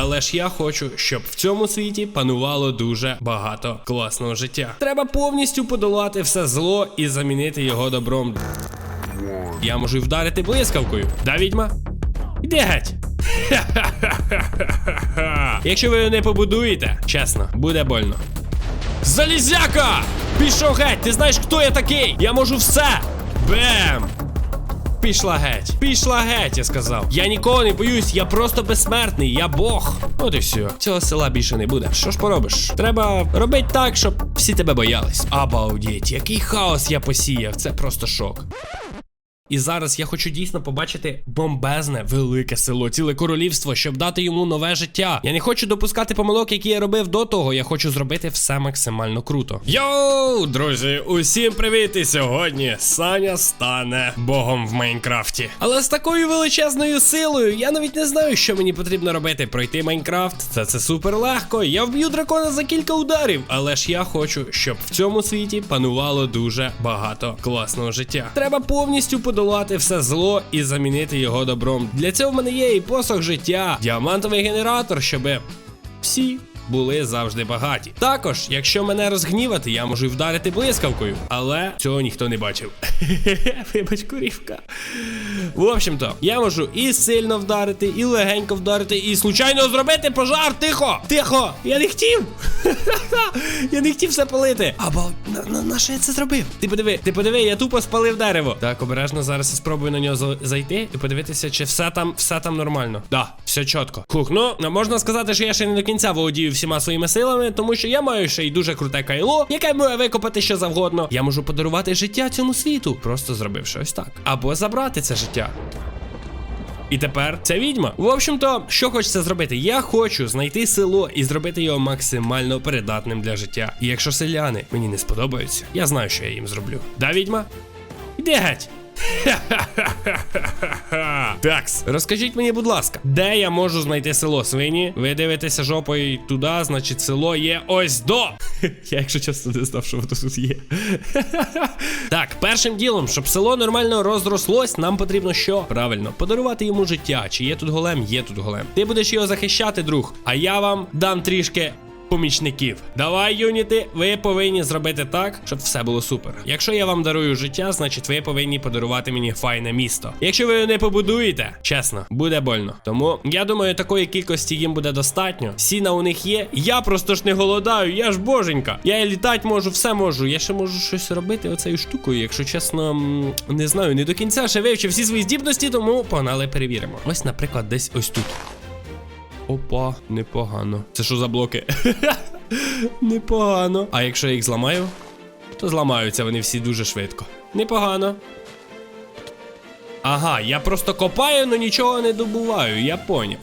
але ж я хочу, щоб в цьому світі панувало дуже багато класного життя. Треба повністю подолати все зло і замінити його добром. Я можу й вдарити блискавкою. Да, відьма? Іди геть. Якщо ви його не побудуєте, чесно, буде больно. Залізяка! Пішов геть! Ти знаєш, хто я такий? Я можу все! Бем! Пішла геть. Пішла геть, я сказав. Я нікого не боюсь, я просто безсмертний, я Бог. От і все. Цього села більше не буде. Що ж поробиш? Треба робити так, щоб всі тебе боялись. Обалдіть, який хаос я посіяв. Це просто шок. І зараз я хочу дійсно побачити бомбезне велике село, ціле королівство, щоб дати йому нове життя. Я не хочу допускати помилок, які я робив до того. Я хочу зробити все максимально круто. Йоу, друзі, усім привіт! І сьогодні Саня стане богом в Майнкрафті. Але з такою величезною силою я навіть не знаю, що мені потрібно робити. Пройти Майнкрафт. Це це супер легко. Я вб'ю дракона за кілька ударів. Але ж я хочу, щоб в цьому світі панувало дуже багато класного життя. Треба повністю подолати все зло і замінити його добром. Для цього в мене є і посох життя, діамантовий генератор, щоб всі. Були завжди багаті. Також, якщо мене розгнівати, я можу вдарити блискавкою, але цього ніхто не бачив. Вибач, курівка. В общем-то, я можу і сильно вдарити, і легенько вдарити, і случайно зробити пожар. Тихо! Тихо! Я не хотів! я не хотів все палити. Або на, що я це зробив? Ти подиви, ти подиви, я тупо спалив дерево. Так, обережно зараз я спробую на нього зайти і подивитися, чи все там, все там нормально. Да, все чітко. Хух, ну можна сказати, що я ще не до кінця володію всіма своїми силами, тому що я маю ще й дуже круте кайло, яке може викопати що завгодно. Я можу подарувати життя цьому світу, просто зробивши ось так. Або забрати це життя. І тепер це відьма. В общем-то, що хочеться зробити? Я хочу знайти село і зробити його максимально придатним для життя. І якщо селяни мені не сподобаються, я знаю, що я їм зроблю. Да, відьма? Іди геть. Такс, розкажіть мені, будь ласка, де я можу знайти село свині? Ви дивитеся жопою туди, значить село є ось до. Я, якщо чесно, не знав, що воно тут є. Так, першим ділом, щоб село нормально розрослось, нам потрібно що? Правильно, подарувати йому життя. Чи є тут голем? Є тут голем. Ти будеш його захищати, друг. А я вам дам трішки. Помічників, давай, юніти, ви повинні зробити так, щоб все було супер. Якщо я вам дарую життя, значить ви повинні подарувати мені файне місто. Якщо ви не побудуєте, чесно, буде больно. Тому я думаю, такої кількості їм буде достатньо. Сіна у них є. Я просто ж не голодаю, я ж боженька. Я літати можу, все можу. Я ще можу щось робити оцею штукою. Якщо чесно, не знаю, не до кінця ще вивчив всі свої здібності, тому погнали перевіримо. Ось, наприклад, десь ось тут. Опа, непогано. Це що за блоки? непогано. А якщо я їх зламаю, то зламаються вони всі дуже швидко. Непогано. Ага, я просто копаю, але нічого не добуваю, я поняв.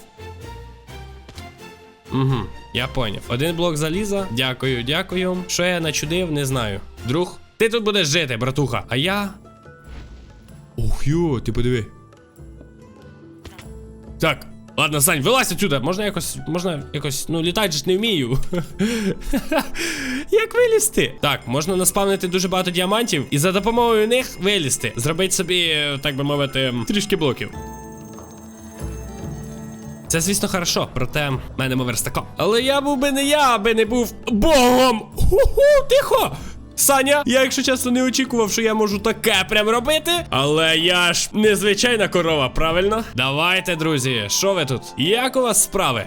Угу, я поняв. Один блок заліза. Дякую, дякую. Що я начудив, не знаю. Друг, ти тут будеш жити, братуха. А я. Ох йо, ти подиви. Так, ладно, Сань, вилазь отсюда. Можна якось, можна якось, ну літати ж не вмію. Як вилізти? Так, можна наспавнити дуже багато діамантів і за допомогою них вилізти. Зробити собі, так би мовити, трішки блоків. Це, звісно, хорошо, проте в мене верстаком. Але я був би не я, аби не був богом. Ху-ху, тихо! Саня, я, якщо чесно, не очікував, що я можу таке прям робити. Але я ж незвичайна корова, правильно? Давайте, друзі, що ви тут? Як у вас справи?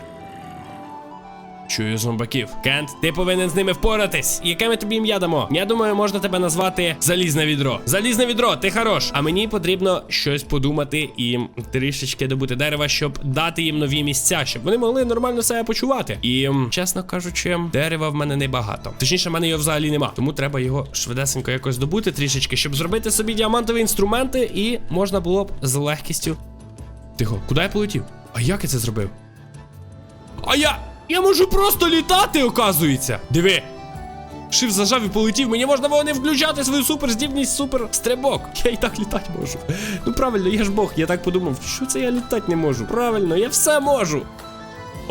Чую зомбаків. Кент, ти повинен з ними впоратись. Яке ми тобі ім'я дамо? Я думаю, можна тебе назвати Залізне відро. Залізне відро, ти хорош. А мені потрібно щось подумати і трішечки добути дерева, щоб дати їм нові місця, щоб вони могли нормально себе почувати. І чесно кажучи, дерева в мене небагато. Точніше, в мене його взагалі нема. Тому треба його швидесенько якось добути трішечки, щоб зробити собі діамантові інструменти, і можна було б з легкістю. Тихо, куди я полетів? А як я це зробив? А я. Я можу просто літати, оказується. Диви. Шиф зажав і полетів. Мені можна було не включати свою суперздібність, супер стрибок. Я і так літати можу. Ну правильно, я ж Бог, я так подумав, що це я літати не можу. Правильно, я все можу.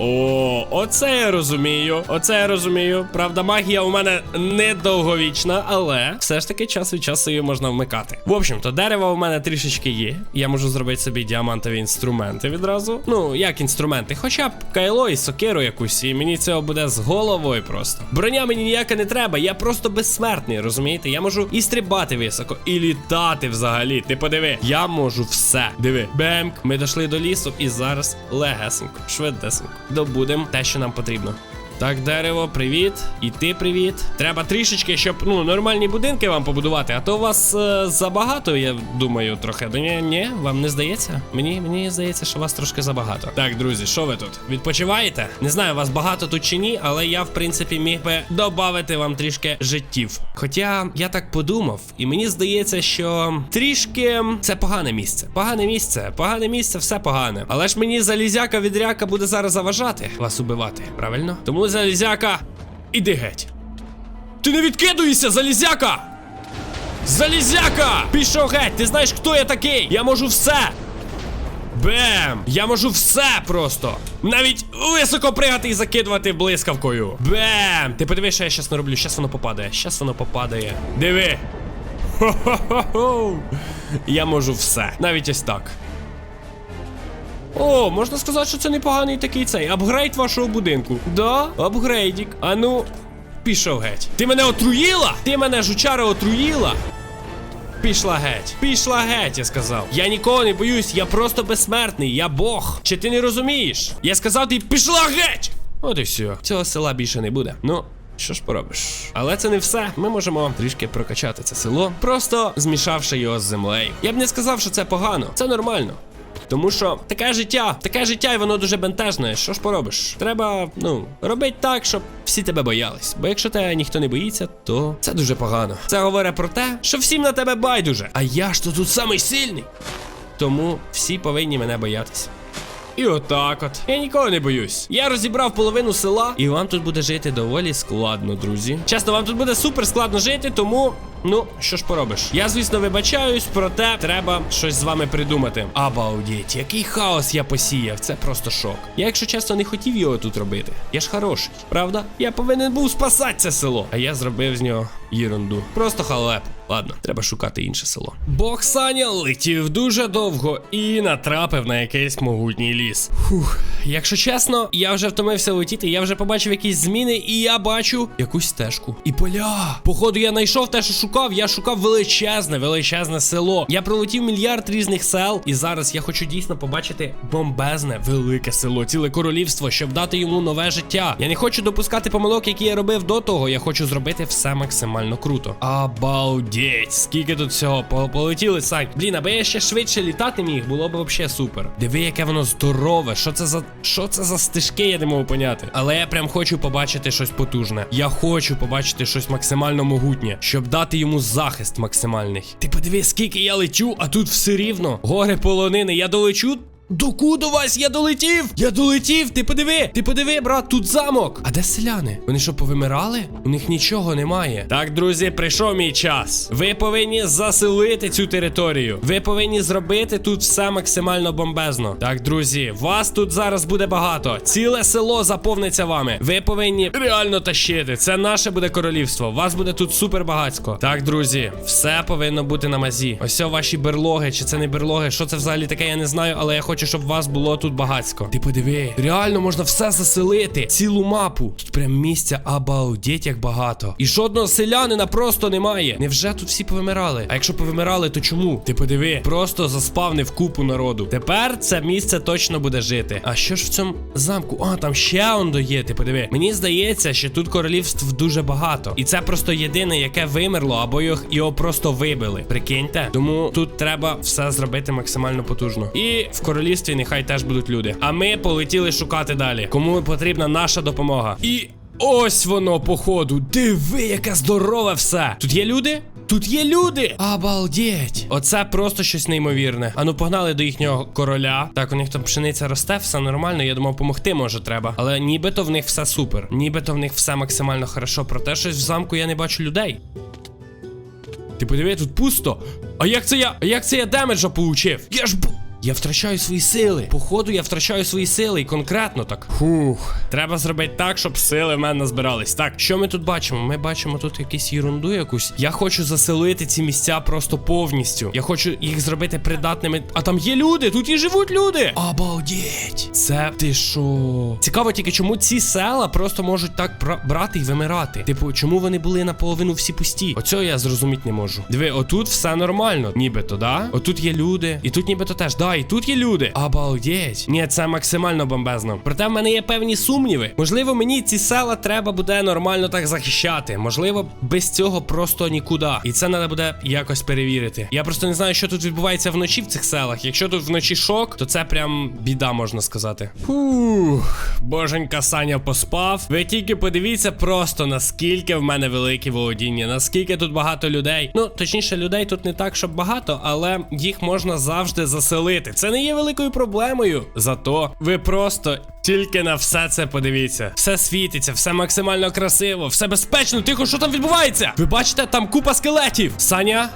О, оце я розумію. Оце я розумію. Правда, магія у мене недовговічна, але все ж таки час від часу її можна вмикати. В общем, то дерева у мене трішечки є. Я можу зробити собі діамантові інструменти відразу. Ну, як інструменти, хоча б кайло і сокиру якусь, і мені цього буде з головою просто. Броня мені ніяка не треба, я просто безсмертний, розумієте? Я можу і стрибати високо, і літати взагалі. Ти подиви, я можу все. Диви, бемк, ми дійшли до лісу, і зараз легесенько, швидесенько. Добудемо те, що нам потрібно. Так, дерево, привіт. І ти привіт. Треба трішечки, щоб ну нормальні будинки вам побудувати. А то у вас е, забагато, я думаю, трохи. Ні, ні, вам не здається? Мені мені здається, що вас трошки забагато. Так, друзі, що ви тут? Відпочиваєте? Не знаю, вас багато тут чи ні, але я, в принципі, міг би додати вам трішки життів. Хоча я так подумав, і мені здається, що трішки це погане місце. Погане місце, погане місце, все погане. Але ж мені залізяка відряка буде зараз заважати вас убивати, правильно? Тому залізяка, іди геть. Ти не відкидуєшся, залізяка! Залізяка! Пішов геть, ти знаєш, хто я такий? Я можу все! Бем! Я можу все просто! Навіть високо пригати і закидувати блискавкою. Бем! Ти подиви, що я щас не роблю. Щас воно попадає. Щас воно попадає. Диви! Хо-хо-хо-хо! Я можу все. Навіть ось так. О, можна сказати, що це непоганий такий цей апгрейд вашого будинку. Да, апгрейдік. А ну, пішов геть. Ти мене отруїла? Ти мене жучара отруїла? Пішла геть. Пішла геть, я сказав. Я нікого не боюсь, я просто безсмертний, я Бог. Чи ти не розумієш? Я сказав, ти пішла геть! От і все. Цього села більше не буде. Ну. Що ж поробиш? Але це не все. Ми можемо трішки прокачати це село, просто змішавши його з землею. Я б не сказав, що це погано, це нормально. Тому що таке життя, таке життя, і воно дуже бентежне. Що ж поробиш? Треба, ну, робити так, щоб всі тебе боялись. Бо якщо тебе ніхто не боїться, то це дуже погано. Це говорить про те, що всім на тебе байдуже. А я ж то тут самий сильний. Тому всі повинні мене боятися. І отак от. Я нікого не боюсь. Я розібрав половину села, і вам тут буде жити доволі складно, друзі. Чесно, вам тут буде супер складно жити, тому. Ну, що ж поробиш? Я, звісно, вибачаюсь, проте треба щось з вами придумати. Обалдіть, який хаос я посіяв, це просто шок. Я, якщо чесно, не хотів його тут робити. Я ж хороший, правда? Я повинен був спасати це село. А я зробив з нього єрунду. Просто халеп. Ладно, треба шукати інше село. Бог Саня летів дуже довго і натрапив на якийсь могутній ліс. Фух, якщо чесно, я вже втомився летіти, я вже побачив якісь зміни, і я бачу якусь стежку. І поля. Походу, я знайшов те, що шукав. Я шукав величезне, величезне село. Я пролетів мільярд різних сел, і зараз я хочу дійсно побачити бомбезне, велике село, ціле королівство, щоб дати йому нове життя. Я не хочу допускати помилок, які я робив до того. Я хочу зробити все максимально круто. Обалдеть, скільки тут всього полетіли, Сань. Блін, аби я ще швидше літати міг, було б взагалі супер. Диви, яке воно здорове. Що це за що це за стежки, я не можу поняти. Але я прям хочу побачити щось потужне. Я хочу побачити щось максимально могутнє, щоб дати йому захист максимальний. Ти подиви, скільки я лечу, а тут все рівно. Гори полонини, я долечу. Докуду вас, я долетів! Я долетів! Ти подиви! Ти подиви, брат, тут замок! А де селяни? Вони що, повимирали? У них нічого немає. Так, друзі, прийшов мій час. Ви повинні заселити цю територію. Ви повинні зробити тут все максимально бомбезно. Так, друзі, вас тут зараз буде багато. Ціле село заповниться вами. Ви повинні реально тащити. Це наше буде королівство. Вас буде тут супер багатсько. Так, друзі, все повинно бути на мазі. Ось ваші берлоги, чи це не берлоги? Що це взагалі таке? Я не знаю, але я хочу, щоб вас було тут багатсько. Ти подиви, реально можна все заселити. Цілу мапу. Тут прям місця обалдеть як багато. І жодного селянина просто немає. Невже тут всі повимирали? А якщо повимирали, то чому? Ти подиви, просто заспавнив купу народу. Тепер це місце точно буде жити. А що ж в цьому замку? А, там ще ондо є. Ти подиви. Мені здається, що тут королівств дуже багато. І це просто єдине, яке вимерло, або його, його просто вибили. Прикиньте. Тому тут треба все зробити максимально потужно. І в королівстві нехай теж будуть люди. А ми полетіли шукати далі. Кому потрібна наша допомога. І ось воно, походу. Диви, яке здорове все. Тут є люди? Тут є люди! Обалдеть! Оце просто щось неймовірне. Ану, погнали до їхнього короля. Так, у них там пшениця росте, все нормально. Я думав, помогти може треба. Але нібито в них все супер. Нібито в них все максимально хорошо. Проте щось в замку я не бачу людей. Ти подиви, тут пусто. А як це я? А як це я демеджа получив? Я ж Я втрачаю свої сили. Походу, я втрачаю свої сили і конкретно так. Фух. Треба зробити так, щоб сили в мене назбирались. Так, що ми тут бачимо? Ми бачимо тут якусь ерунду якусь. Я хочу заселити ці місця просто повністю. Я хочу їх зробити придатними. А там є люди, тут і живуть люди. Обалдеть. Це ти що? Цікаво тільки, чому ці села просто можуть так бра- брати і вимирати. Типу, чому вони були наполовину всі пусті? Оцього я зрозуміти не можу. Диви, отут все нормально, нібито, да? Отут є люди, і тут нібито теж. Да, і тут є люди. Обалдеть. Ні, це максимально бомбезно. Проте в мене є певні сумніви. Можливо, мені ці села треба буде нормально так захищати. Можливо, без цього просто нікуди. І це треба буде якось перевірити. Я просто не знаю, що тут відбувається вночі в цих селах. Якщо тут вночі шок, то це прям біда, можна сказати. Фух, боженька Саня поспав. Ви тільки подивіться просто наскільки в мене велике володіння, наскільки тут багато людей. Ну, точніше, людей тут не так, щоб багато, але їх можна завжди заселити. Це не є великою проблемою. Зато ви просто. Тільки на все це подивіться. Все світиться, все максимально красиво, все безпечно. Тихо, що там відбувається? Ви бачите, там купа скелетів. Саня,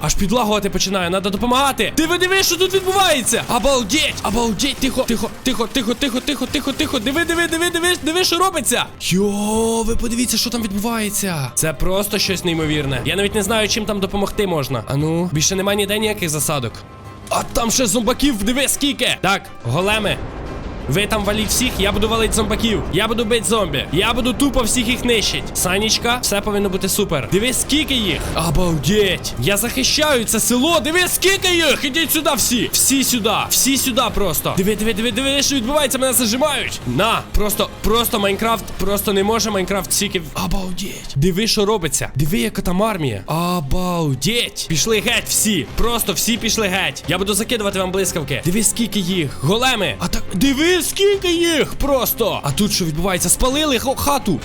Аж підлагувати починає, треба допомагати. Ти ви що тут відбувається? Обалдеть! Обалдеть! Тихо, тихо, тихо, тихо, тихо, тихо, тихо, тихо. Диви, диви, диви, диви, диви, що робиться. Йо, ви подивіться, що там відбувається. Це просто щось неймовірне. Я навіть не знаю, чим там допомогти можна. Ану, більше немає ніде ніяких засадок. А там ще зомбаків, диви скільки. Так, големи. Ви там валіть всіх, я буду валити зомбаків. Я буду бити зомбі. Я буду тупо всіх їх нищить. Санічка, все повинно бути супер. Дивись, скільки їх. Обалдеть. Я захищаю це село. Дивись, скільки їх. Ідіть сюди всі. Всі сюди. Всі сюди просто. Диви, диви, диви, диви, що відбувається, мене зажимають. На, просто, просто Майнкрафт, просто не може Майнкрафт стільки. Обалдеть. Диви, що робиться. Диви, яка там армія. Обалдеть. Пішли геть всі. Просто всі пішли геть. Я буду закидувати вам блискавки. Диви, скільки їх. Големи. А так, диви, скільки їх просто. А тут що відбувається? Спалили хату.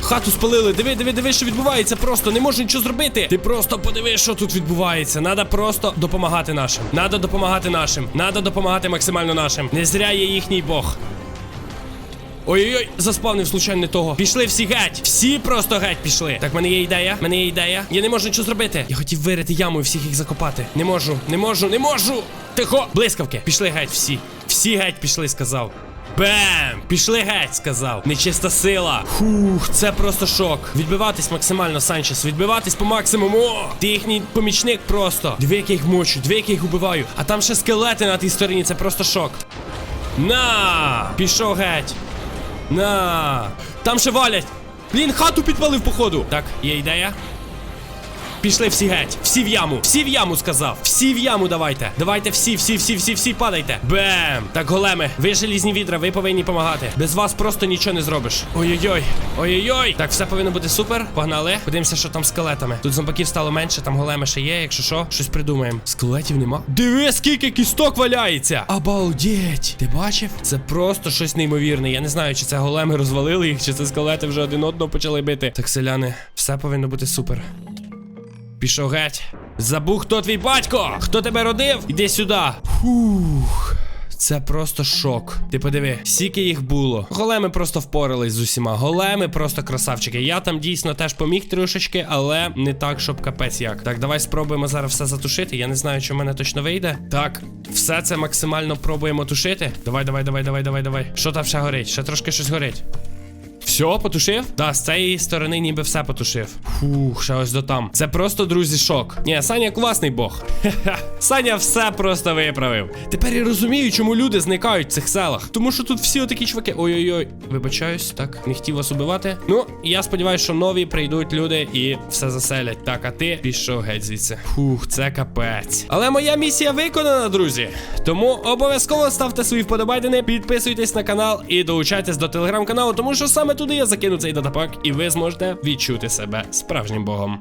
Хату спалили, диви, диви, диви, що відбувається. Просто не можу нічого зробити. Ти просто подиви, що тут відбувається. Надо просто допомагати нашим. Надо допомагати нашим. Надо допомагати максимально нашим. Не зря є їхній Бог. Ой-ой-ой, заспавнив случайно не того. Пішли всі геть. Всі просто геть пішли. Так, в мене є ідея. в мене є ідея. Я не можу нічого зробити. Я хотів вирити яму і всіх їх закопати. Не можу, не можу, не можу. Тихо! Блискавки. Пішли геть всі. Всі геть пішли, сказав. Бем! Пішли геть, сказав. Нечиста сила. Фух, це просто шок. Відбиватись максимально, Санчес. Відбиватись по максимуму. Ти їхній помічник просто. Дві як їх мочу, дві як їх убиваю. А там ще скелети на тій стороні, це просто шок. На! Пішов геть. На! Там ще валять! Блін, хату підпалив, походу. Так, є ідея. Пішли всі геть. Всі в яму. Всі в яму сказав. Всі в яму давайте. Давайте всі, всі, всі, всі, всі падайте. Бем! Так, големи, ви желізні відра, ви повинні допомагати. Без вас просто нічого не зробиш. Ой-ой-ой. Ой-ой-ой. Так, все повинно бути супер. Погнали. Подивимося, що там скелетами. Тут зомбаків стало менше, там големи ще є. Якщо що, щось придумаємо. Скелетів нема. Диви, скільки кісток валяється. Обалдеть. Ти бачив? Це просто щось неймовірне. Я не знаю, чи це големи розвалили їх, чи це скелети вже один одного почали бити. Так, селяни, все повинно бути супер. Пішов геть. Забув, хто твій батько? Хто тебе родив? Іди сюди. Фух. Це просто шок. Ти подиви, скільки їх було. Големи просто впорались з усіма. Големи просто красавчики. Я там дійсно теж поміг трошечки, але не так, щоб капець як. Так, давай спробуємо зараз все затушити. Я не знаю, чи в мене точно вийде. Так, все це максимально пробуємо тушити. Давай, давай, давай, давай, давай, давай. Що там ще горить? Ще трошки щось горить. Все, потушив? Да, з цієї сторони ніби все потушив. Фух, ще ось до там. Це просто, друзі, шок. Ні, Саня класний бог. Хе-хе. Саня все просто виправив. Тепер я розумію, чому люди зникають в цих селах. Тому що тут всі отакі чуваки. Ой-ой-ой, вибачаюсь, так, не хотів вас убивати. Ну, я сподіваюся, що нові прийдуть люди і все заселять. Так, а ти пішов геть звідси. Фух, це капець. Але моя місія виконана, друзі. Тому обов'язково ставте свої вподобайдени, підписуйтесь на канал і долучайтесь до телеграм-каналу, тому що саме туди я закину цей датапак, і ви зможете відчути себе справжнім богом.